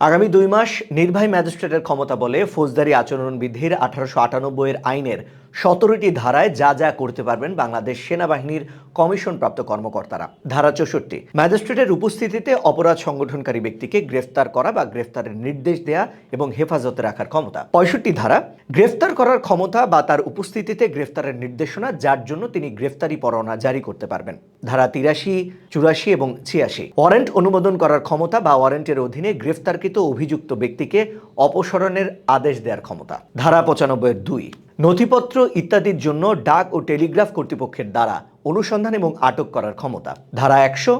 আগামী দুই মাস নির্বাহী ম্যাজিস্ট্রেটের ক্ষমতা বলে ফৌজদারি আচরণবিধির আঠারোশো আটানব্বই এর আইনের সতেরোটি ধারায় যা যা করতে পারবেন বাংলাদেশ সেনাবাহিনীর কমিশনপ্রাপ্ত কর্মকর্তারা। ধারা চৌষট্টি, ম্যাজিস্ট্রেটের উপস্থিতিতে অপরাধ সংগঠনকারী ব্যক্তিকে গ্রেফতার করা বা গ্রেফতারের নির্দেশ দেয়া এবং হেফাজতে রাখার ক্ষমতা। পঁয়ষট্টি ধারা, গ্রেফতার করার ক্ষমতা বা তার উপস্থিতিতে গ্রেফতারের নির্দেশনা যার জন্য তিনি গ্রেফতারি পরোয়ানা জারি করতে পারবেন। ধারা তিরাশি, চুরাশি এবং ছিয়াশি, ওয়ারেন্ট অনুমোদন করার ক্ষমতা বা ওয়ারেন্টের অধীনে গ্রেফতারকৃত অভিযুক্ত ব্যক্তিকে অপসারণের আদেশ দেওয়ার ক্ষমতা। ধারা পঁচানব্বই দুই নথিপত্র ইত্যাদির জন্য ডাক ও টেলিগ্রাফ কর্তৃপক্ষের দ্বারা অনুসন্ধান এবং আটক করার ক্ষমতা। ধারা একশো,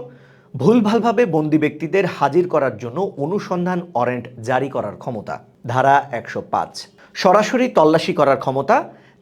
ভুলভালভাবে বন্দী ব্যক্তিদের হাজির করার জন্য অনুসন্ধান ওয়ারেন্ট জারি করার ক্ষমতা। ধারা একশো পাঁচ, সরাসরি তল্লাশি করার ক্ষমতা,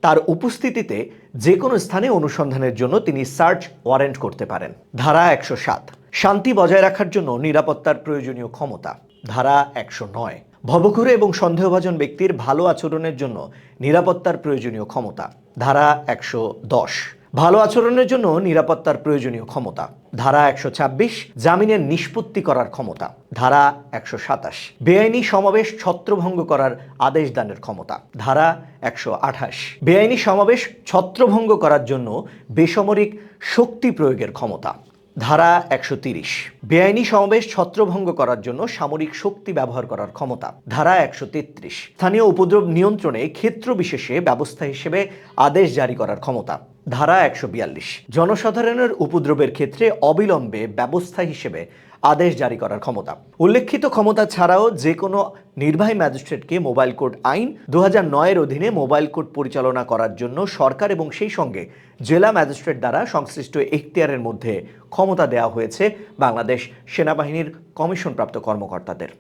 তার উপস্থিতিতে যে কোনো স্থানে অনুসন্ধানের জন্য তিনি সার্চ ওয়ারেন্ট করতে পারেন। ধারা একশো সাত, শান্তি বজায় রাখার জন্য নিরাপত্তার প্রয়োজনীয় ক্ষমতা। ধারা একশো নয় ভবঘুরে এবং সন্দেহভাজন ব্যক্তির ভালো আচরণের জন্য নিরাপত্তার প্রয়োজনীয় ক্ষমতা। ধারা একশো দশ। ভালো আচরণের জন্য নিরাপত্তার প্রয়োজনীয় ক্ষমতা। ধারা একশো ছাব্বিশ, জামিনের নিষ্পত্তি করার ক্ষমতা। ধারা একশো সাতাশ, বেআইনি সমাবেশ ছত্রভঙ্গ করার আদেশ দানের ক্ষমতা। ধারা একশো আঠাশ, বেআইনি সমাবেশ ছত্রভঙ্গ করার জন্য বেসামরিক শক্তি প্রয়োগের ক্ষমতা। ধারা একশো তিরিশ। বেআইনি সমাবেশ ছত্রভঙ্গ করার জন্য সামরিক শক্তি ব্যবহার করার ক্ষমতা। ধারা একশো তেত্রিশ। স্থানীয় উপদ্রব নিয়ন্ত্রণে ক্ষেত্র বিশেষে ব্যবস্থা হিসেবে আদেশ জারি করার ক্ষমতা। ধারা একশো বিয়াল্লিশ। জনসাধারণের উপদ্রবের ক্ষেত্রে অবিলম্বে ব্যবস্থা হিসেবে আদেশ জারি করার ক্ষমতা। উল্লেখিত ক্ষমতা ছাড়াও যে কোনো নির্বাহী ম্যাজিস্ট্রেটকে মোবাইল কোর্ট আইন দু হাজার নয়ের অধীনে মোবাইল কোর্ট পরিচালনা করার জন্য সরকার এবং সেই সঙ্গে জেলা ম্যাজিস্ট্রেট দ্বারা সংশ্লিষ্ট এখতিয়ারের মধ্যে ক্ষমতা দেওয়া হয়েছে বাংলাদেশ সেনাবাহিনীর কমিশনপ্রাপ্ত কর্মকর্তাদের।